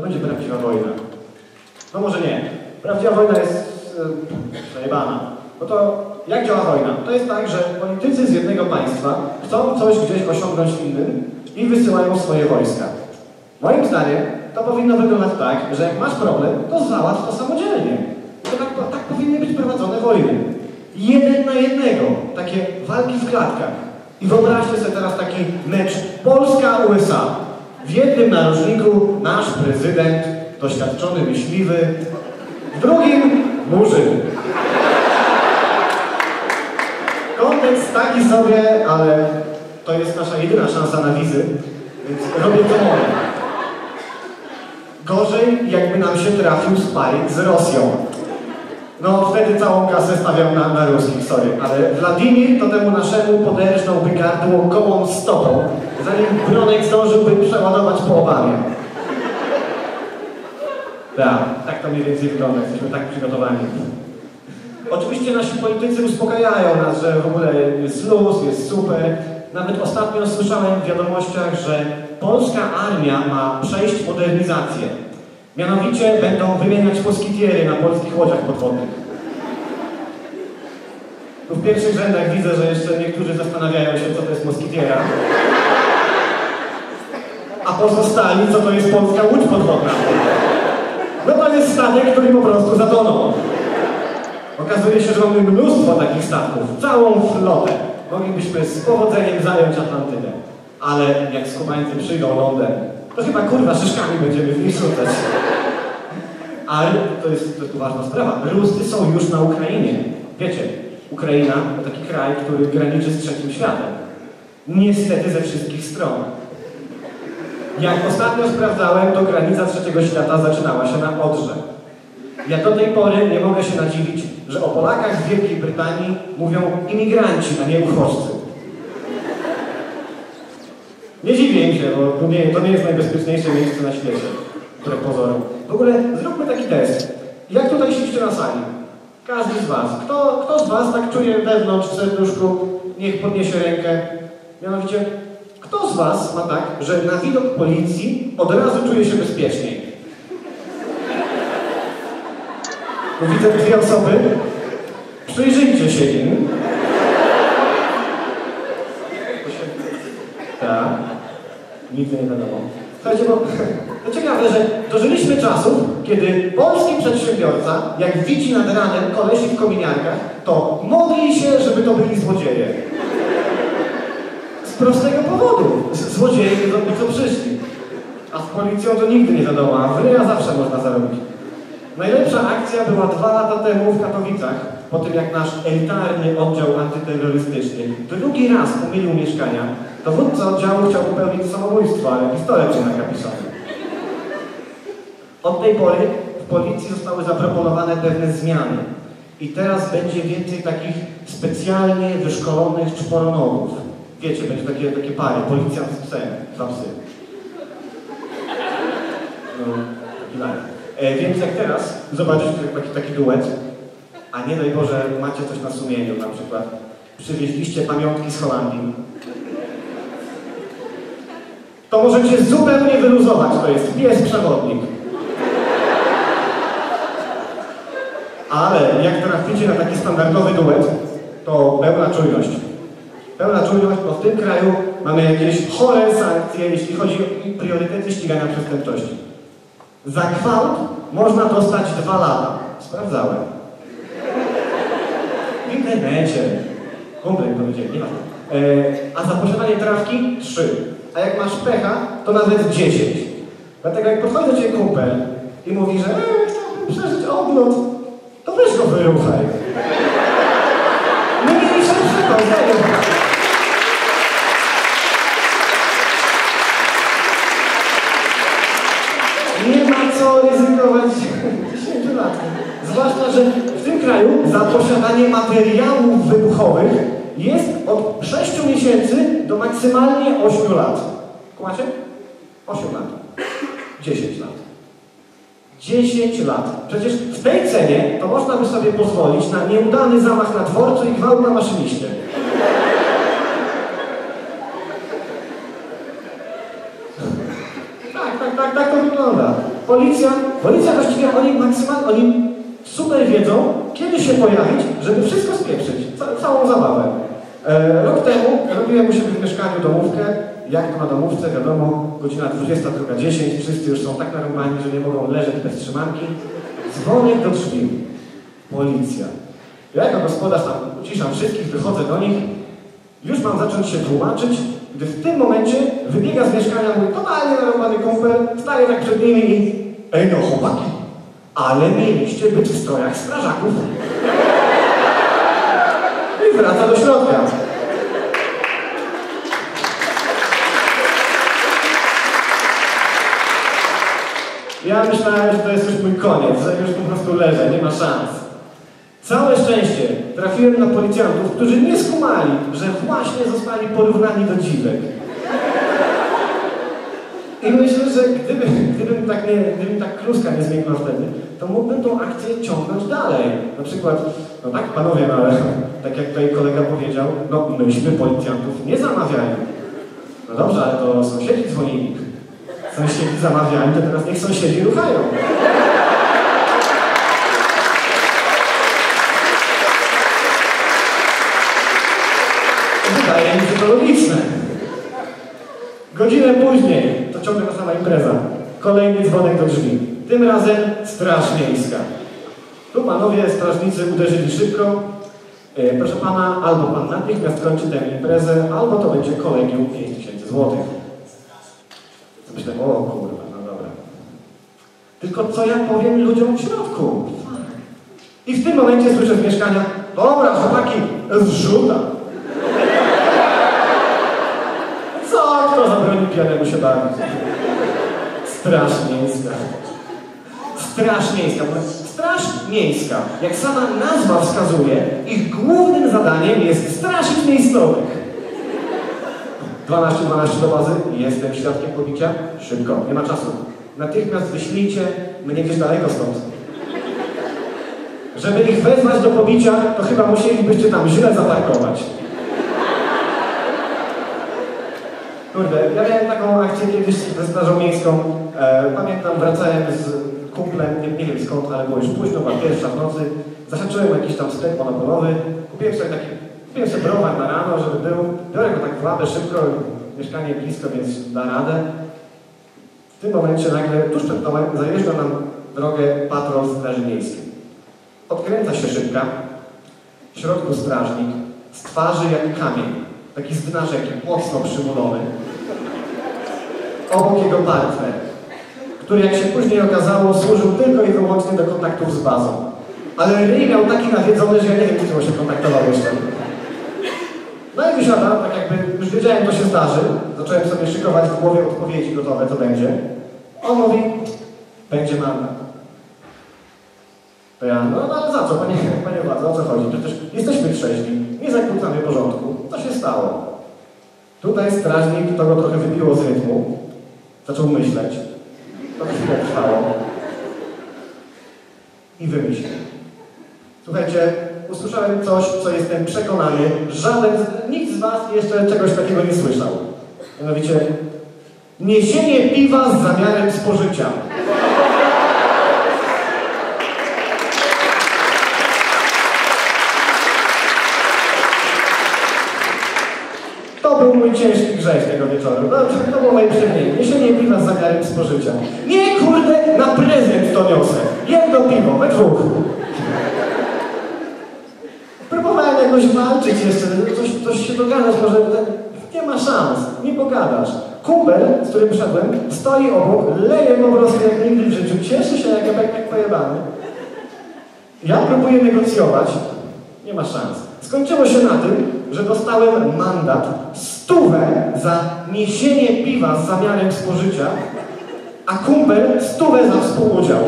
to będzie prawdziwa wojna. No może nie. Prawdziwa wojna jest e, zajebana. No to jak działa wojna? To jest tak, że politycy z jednego państwa chcą coś gdzieś osiągnąć innym i wysyłają swoje wojska. Moim zdaniem to powinno wyglądać tak, że jak masz problem, to załatw to samodzielnie. To tak, tak powinny być prowadzone wojny. Jeden na jednego. Takie walki w klatkach. I wyobraźcie sobie teraz taki mecz Polska-USA. W jednym narożniku nasz prezydent, doświadczony myśliwy, w drugim murzyn. Kontekst taki sobie, ale to jest nasza jedyna szansa na wizy, więc robię to mogę. Gorzej, jakby nam się trafił sparring z Rosją. No, wtedy całą kasę stawiam na, na ruskich, sorry. Ale Wladimir to temu naszemu poderżnąłby gardło gołą stopą, zanim Bronek zdążyłby przeładować po Obamie. Tak, tak to mniej więcej wygląda, jesteśmy tak przygotowani. Oczywiście nasi politycy uspokajają nas, że w ogóle jest luz, jest super. Nawet ostatnio słyszałem w wiadomościach, że polska armia ma przejść modernizację. Mianowicie będą wymieniać moskitiery na polskich łodziach podwodnych. Tu w pierwszych rzędach widzę, że jeszcze niektórzy zastanawiają się, co to jest moskitiera. A pozostali, co to jest polska łódź podwodna. No to jest statek, który po prostu zatonął. Okazuje się, że mamy mnóstwo takich statków, całą flotę. Moglibyśmy z powodzeniem zająć Atlantydę. Ale jak skubańcy przyjdą lądem, to chyba kurwa szyszkami będziemy w nich rzucać. Ale to jest, to jest poważna sprawa. Ruscy są już na Ukrainie. Wiecie, Ukraina to taki kraj, który graniczy z trzecim światem. Niestety ze wszystkich stron. Jak ostatnio sprawdzałem, to granica trzeciego świata zaczynała się na Odrze. Ja do tej pory nie mogę się nadziwić, że o Polakach w Wielkiej Brytanii mówią imigranci, a nie uchodźcy. Nie dziwię się, bo to nie, to nie jest najbezpieczniejsze miejsce na świecie, które pozorom. W ogóle zróbmy taki test. Jak tutaj siedzicie na sali? Każdy z Was. Kto, kto z Was tak czuje wewnątrz w serduszku? Niech podniesie rękę. Mianowicie, kto z Was ma tak, że na widok policji od razu czuje się bezpieczniej? Bo widzę dwie osoby. Przyjrzyjcie się im. Tak. Nigdy nie wiadomo. Słuchajcie, bo to ciekawe, że dożyliśmy czasów, kiedy polski przedsiębiorca, jak widzi nad ranem kolesi w kominiarkach, to modli się, żeby to byli złodzieje. Z prostego powodu. Złodzieje wiedzą, po co przyszli. A z policją to nigdy nie wiadomo, a w zawsze można zarobić. Najlepsza akcja była dwa lata temu w Katowicach, po tym jak nasz elitarny oddział antyterrorystyczny drugi raz pomylił mieszkania. Dowódca oddziału chciał popełnić samobójstwo, ale pistolet się nakapiszony. Od tej pory w policji zostały zaproponowane pewne zmiany. I teraz będzie więcej takich specjalnie wyszkolonych czworonogów. Wiecie, będzie takie, takie pary, policjant z psem, dwa psy. No. E, więc jak teraz zobaczycie taki, taki duet, a nie daj Boże macie coś na sumieniu, na przykład przywieźliście pamiątki z Holandii, to możecie zupełnie wyluzować, to jest pies przewodnik. Ale jak traficie na taki standardowy duet, to pełna czujność. Pełna czujność, bo w tym kraju mamy jakieś chore sankcje, jeśli chodzi o priorytety ścigania przestępczości. Za gwałt można dostać dwa lata. Sprawdzałem. W internecie. Kumple mi powiedzieli, nie ma. E, a za posiadanie trawki trzy. A jak masz pecha, to nawet dziesięć. Dlatego jak podchodzi do ciebie kumpel i mówi, że e, chciałbym przeżyć odlot, to weź go wyruchaj. Mieliśmy przykład, nie wiem. Nie ma co ryzykować 10 lat. Zwłaszcza, że w tym kraju za posiadanie materiałów wybuchowych jest od 6 miesięcy do maksymalnie 8 lat. Kumacie? 8 lat. 10 lat. 10 lat. Przecież w tej cenie to można by sobie pozwolić na nieudany zamach na dworcu i gwałt na maszyniście. Tak, tak, tak, tak to wygląda. Policja, policja właściwie oni maksymalnie, oni super wiedzą, kiedy się pojawić, żeby wszystko spieprzyć, ca całą zabawę. E, rok temu robiłem u siebie w mieszkaniu domówkę, jak to na domówce, wiadomo, godzina 22.10, wszyscy już są tak narąbani, że nie mogą leżeć bez trzymanki. Dzwonek do drzwi. Policja. Ja jako gospodarz tam uciszam wszystkich, wychodzę do nich, już mam zacząć się tłumaczyć, gdy w tym momencie wybiega z mieszkania mój totalnie narąbany kumpel, staje tak przed nimi i Ej no chłopaki, ale mieliście być w strojach strażaków. Wraca do środka. Ja myślałem, że to jest już mój koniec, że już po prostu leżę, nie ma szans. Całe szczęście trafiłem na policjantów, którzy nie skumali, że właśnie zostali porównani do dziwek. I myślę, że gdyby, gdybym tak nie, gdyby tak kluska nie zmieniła wtedy, to mógłbym tą akcję ciągnąć dalej. Na przykład, no tak panowie, no ale tak jak tutaj kolega powiedział, no myśmy policjantów nie zamawiali. No dobrze, ale to sąsiedzi dzwonili. Sąsiedzi zamawiali, to teraz niech sąsiedzi ruchają. Wydaje mi się to logiczne. Godzinę później, to ciągle ta sama impreza. Kolejny dzwonek do drzwi. Tym razem straż miejska. Tu panowie strażnicy uderzyli szybko. E, proszę pana, albo pan natychmiast kończy tę imprezę, albo to będzie kolegium 5000 zł. Myślę, o kurwa, no dobra. Tylko co ja powiem ludziom w środku? I w tym momencie słyszę z mieszkania, dobra chłopaki, zrzuta. Co? Kto zabroni pijanemu się bawić? Straż miejska. Straż miejska. Straż miejska, jak sama nazwa wskazuje, ich głównym zadaniem jest straszyć miejscowych. 12-12 do bazy, jestem świadkiem pobicia. Szybko, nie ma czasu. Natychmiast wyślijcie mnie gdzieś daleko stąd. Żeby ich wezwać do pobicia, to chyba musielibyście tam źle zaparkować. Kurde, ja miałem taką akcję kiedyś ze Strażą Miejską. E, pamiętam, wracałem z kumplem, nie, nie wiem skąd, ale było już późno, była pierwsza w nocy. Zahaczyłem jakiś tam sklep monopolowy. Kupiłem sobie taki, kupiłem sobie browar na rano, żeby był. Biorę go tak w łapę szybko, mieszkanie blisko, więc da radę. W tym momencie nagle, tuż przed domem, zajeżdża nam drogę patrol Straży Miejskiej. Odkręca się szybka, w środku strażnik, z twarzy jak kamień, taki z dna rzeki, mocno przymulony. Obok jego partner, który jak się później okazało, służył tylko i wyłącznie do kontaktów z bazą. Ale ryj miał taki nawiedzony, że ja nie wiem, z się kontaktował jeszcze. No i wysiadam, tak jakby już wiedziałem, co się zdarzy. Zacząłem sobie szykować w głowie odpowiedzi gotowe, co będzie. On mówi, będzie mandat. To ja, no, no ale za co, panie, panie władzo, o co chodzi? Przecież jesteśmy trzeźwi, nie zakłócamy porządku. Co się stało? Tutaj strażnik, to go trochę wybiło z rytmu. Zaczął myśleć. Trwało. I wymyślił. Słuchajcie, usłyszałem coś, co jestem przekonany, żaden, nikt z was jeszcze czegoś takiego nie słyszał. Mianowicie, niesienie piwa z zamiarem spożycia. To był mój ciężki grzech tego wieczoru. No, to, było moje przewinienie. Niesienie piwa z zamiarem spożycia. Nie, kurde, na prezent to niosę. Jedno piwo, we dwóch. Próbowałem jakoś walczyć jeszcze, coś, coś się dogadać, może nie ma szans, nie pogadasz. Kumpel, z którym szedłem, stoi obok, leje po prostu jak nigdy w życiu, cieszy się jak, jak pojebany. Ja próbuję negocjować, nie ma szans. Skończyło się na tym, że dostałem mandat, stówę za niesienie piwa z zamiarem spożycia, a kumpel stówę za współudział.